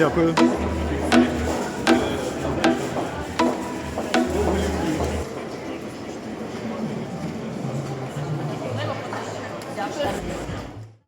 Дякую. Дякую.